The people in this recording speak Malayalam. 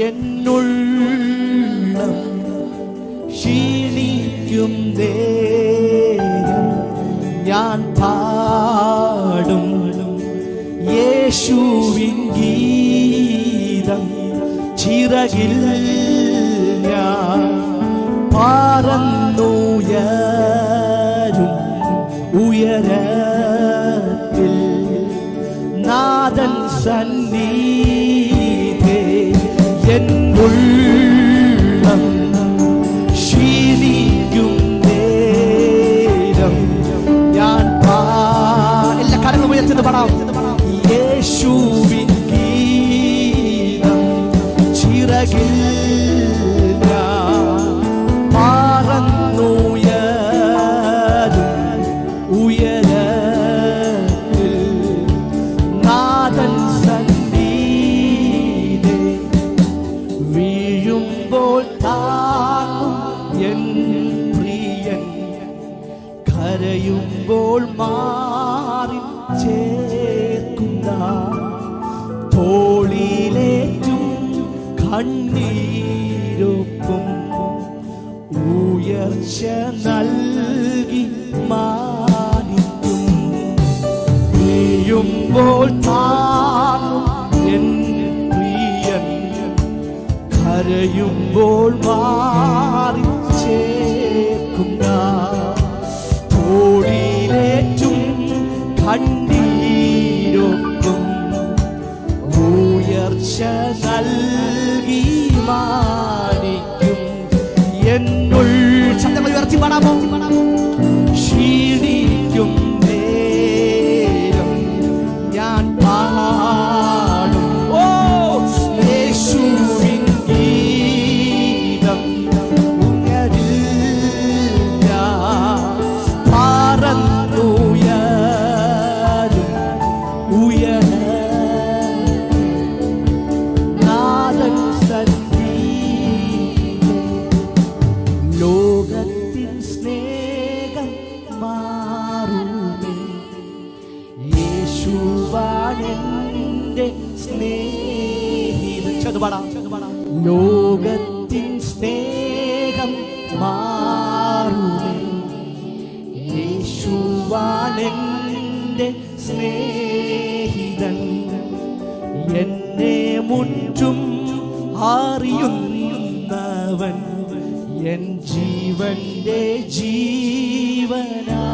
എന്നുള്ളം ക്ഷീണിക്കും ദേഹം. ഞാൻ പാടും യേശുവിൻ ഗീതം. ചിറകിൽ ഞാൻ പാറന്നുയരും ഉയരത്തിൽ. നാദൻ സന്നിധേ എന്നുള്ളം ക്ഷീണിക്കും നേരം. ഞാൻ എല്ലാ കരങ്ങളും ഉയർത്തുന്നു പാടാം. യേശുവിൻ ഗീതം ചിറകിൽ കരയുമ്പോൾ മാറി ചേർക്കുന്ന തോളിലേറ്റും കണ്ണീരൊപ്പം ഉയർച്ച നൽകി മാനിക്കും. വീഴുമ്പോൾ താങ്ങും എൻ പ്രിയൻ. കരയുമ്പോൾ മാറി ഉയർച്ച നൽകി മാനിക്കും എന്നുൾ ശബ്ദങ്ങൾ ഉയർത്തി പാടാമോ? ക്ഷീണിക്കും നേരം. ഞാൻ പാടും. ഓ യേശുവിൻ ഗീതം. ഉയരിൽ പറന്നുയരും. ഉയര മാറുമേ. യേശുവാണെന്റെ സ്നേഹിതൻ. ചതുപാടാം ലോകത്തിൻ സ്നേഹം മാറുമേ. സ്നേഹിതൻ എന്നെ മുറ്റും അറിയുന്നവൻ. എൻ ജീവന്റെ ജീവനാ.